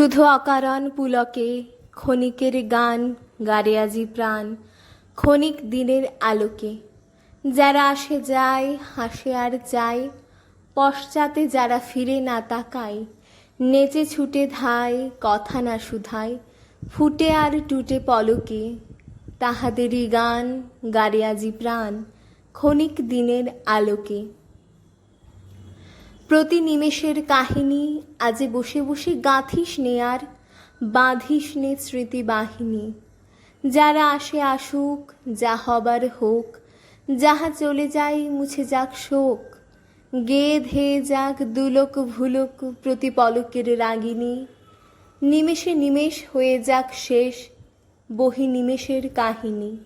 শুধু অকারণ পুলকে ক্ষণিকের গান গারে আজি প্রাণ, ক্ষণিক দিনের আলোকে। যারা আসে যায়, হাসে আর যায়, পশ্চাতে যারা ফিরে না তাকায়, নেচে ছুটে ধায়, কথা না শুধায়, ফুটে আর টুটে পলকে, তাহাদেরই গান গারে আজি প্রাণ, ক্ষণিক দিনের আলোকে। প্রতি নিমেষের কাহিনী আজে বসে বসে গাঁথিস নে আর, বাঁধিস নে স্মৃতি বাহিনী যারা আসে আসুক, যা হবার হোক, যাহা চলে যায় মুছে যাক শোক। গে ধেয়ে যাক দুলোক ভুলোক প্রতি পলকের রাগিনী। নিমেষে নিমেষ হয়ে যাক শেষ বহি নিমেষের কাহিনী।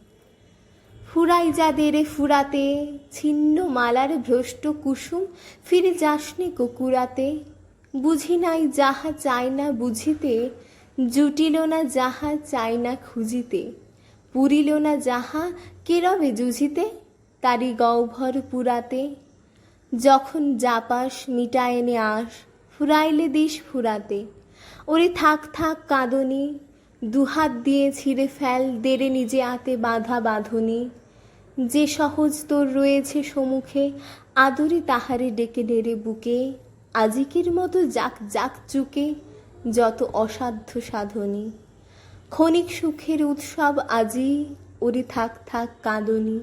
ফুরাই যাদের ফুরাতে, ছিন্ন মালার ভ্রষ্ট কুসুম ফিরে যাসনি কুকুরাতে। বুঝি নাই যাহা চাই না বুঝিতে, জুটিল না যাহা চাই না খুঁজিতে। পুরিল না যাহা কেরবে জুঝিতে তারি গহ্বর পুরাতে। যখন যাপাস মিটায় এনে আস ফুরাইলে দিস ফুরাতে। ওরে থাক থাক কাঁদনি, দুহাত দিয়ে ছিঁড়ে ফেল দেরে নিজে আতে বাধা বাঁধনি। যে সহজ তোর রয়েছে সম্মুখে আদরে তাহারে ডেকে নেড়ে বুকে, আজিকের মতো যাক যাক চুকে যত অসাধ্য সাধনী। ক্ষণিক সুখের উৎসব আজি, ওরে থাক থাক কাঁদনি।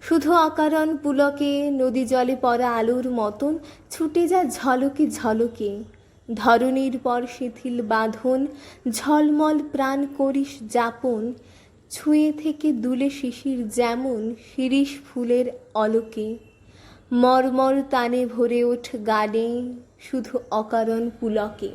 শুধু অকারণ পুলকে, নদী জলে পড়া আলোর মতন ছুটে যা ঝলকে ঝলকে। ধরনীর পর শিথিল বাঁধন, ঝলমল প্রাণ করিস যাপন ছুঁয়ে থেকে দুলে শিশির যেমন শিরিষ ফুলের অলোকে, মর্মর তানে ভরে ওঠ গানে শুধু অকারণ পুলকে।